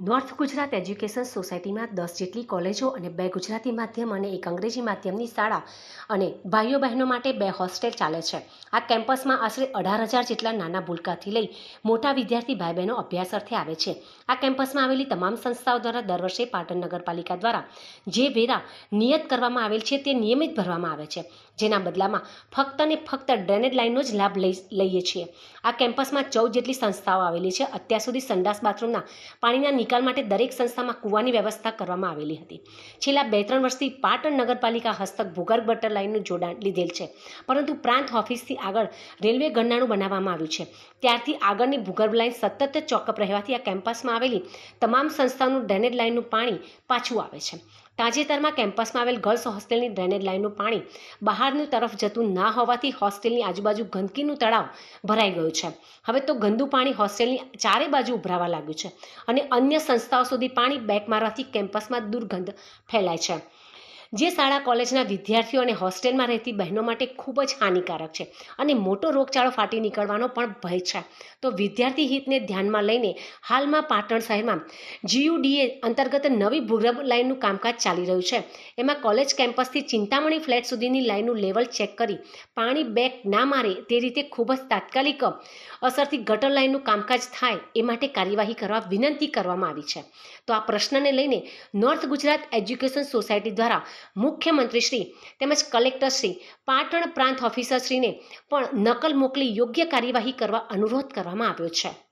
North Gujarat education સોસાયટીમાં દસ જેટલી કોલેજો અને બે ગુજરાતી માધ્યમ અને એક અંગ્રેજી માધ્યમની શાળા અને ભાઈઓ બહેનો માટે બે હોસ્ટેલ ચાલે છે. આ કેમ્પસમાં આશરે અઢાર હજાર જેટલા નાના ભૂલકાથી લઈ મોટા વિદ્યાર્થી ભાઈ બહેનો અભ્યાસ અર્થે આવે છે. આ કેમ્પસમાં આવેલી તમામ સંસ્થાઓ દ્વારા દર વર્ષે પાટણ નગરપાલિકા દ્વારા જે વેરા નિયત કરવામાં આવેલ છે તે નિયમિત ભરવામાં આવે છે. જેના બદલામાં ફક્ત ને ફક્ત ડ્રેનેજ લાઇનનો જ લાભ લઈ લઈએ છીએ. આ કેમ્પસમાં ચૌદ જેટલી સંસ્થાઓ આવેલી છે. અત્યાર સુધી સંડાસ બાથરૂમના પાણીના નિકાલ માટે દરેક સંસ્થામાં કૂવાની વ્યવસ્થા કરવામાં આવેલી હતી. છેલ્લા બે ત્રણ વર્ષથી પાટણ નગરપાલિકા હસ્તક ભૂગર્ભ ગટર લાઇનનું જોડાણ લીધેલ છે. પરંતુ પ્રાંત ઓફિસથી આગળ રેલવે ગરનાળું બનાવવામાં આવ્યું છે. ત્યારથી આગળની ભૂગર્ભ લાઇન સતત ચોકઅપ રહેવાથી આ કેમ્પસમાં આવેલી તમામ સંસ્થાઓનું ડ્રેનેજ લાઇનનું પાણી પાછું આવે છે. તાજેતરમાં કેમ્પસમાં આવેલ ગર્લ્સ હોસ્ટેલની ડ્રેનેજ લાઇનનું પાણી બહારની તરફ જતું ના હોવાથી હોસ્ટેલની આજુબાજુ ગંદકીનું તળાવ ભરાઈ ગયું છે. હવે તો ગંદુ પાણી હોસ્ટેલની ચારે બાજુ ઉભરાવા લાગ્યું છે અને અન્ય સંસ્થાઓ સુધી પાણી બેક મારવાથી કેમ્પસમાં દુર્ગંધ ફેલાય છે. જે શાળા કોલેજના વિદ્યાર્થીઓ અને હોસ્ટેલમાં રહેતી બહેનો માટે ખૂબ જ હાનિકારક છે અને મોટો રોગચાળો ફાટી નીકળવાનો પણ ભય છે. તો વિદ્યાર્થી હિતને ધ્યાનમાં લઈને હાલમાં પાટણ શહેરમાં જીયુડીએ અંતર્ગત નવી ભૂગર્ભ લાઇનનું કામકાજ ચાલી રહ્યું છે. એમાં કોલેજ કેમ્પસથી ચિંતામણી ફ્લેટ સુધીની લાઇનનું લેવલ ચેક કરી પાણી બેક ના મારે તે રીતે ખૂબ જ તાત્કાલિક અસરથી ગટર લાઇનનું કામકાજ થાય એ માટે કાર્યવાહી કરવા વિનંતી કરવામાં આવી છે. તો આ પ્રશ્નને લઈને નોર્થ ગુજરાત એજ્યુકેશન સોસાયટી દ્વારા મુખ્યમંત્રીશ્રી તેમજ કલેક્ટરશ્રી પાટણ પ્રાંત ઓફિસરશ્રીને પણ નકલ મોકલી યોગ્ય કાર્યવાહી કરવા અનુરોધ કરવામાં આવ્યો છે.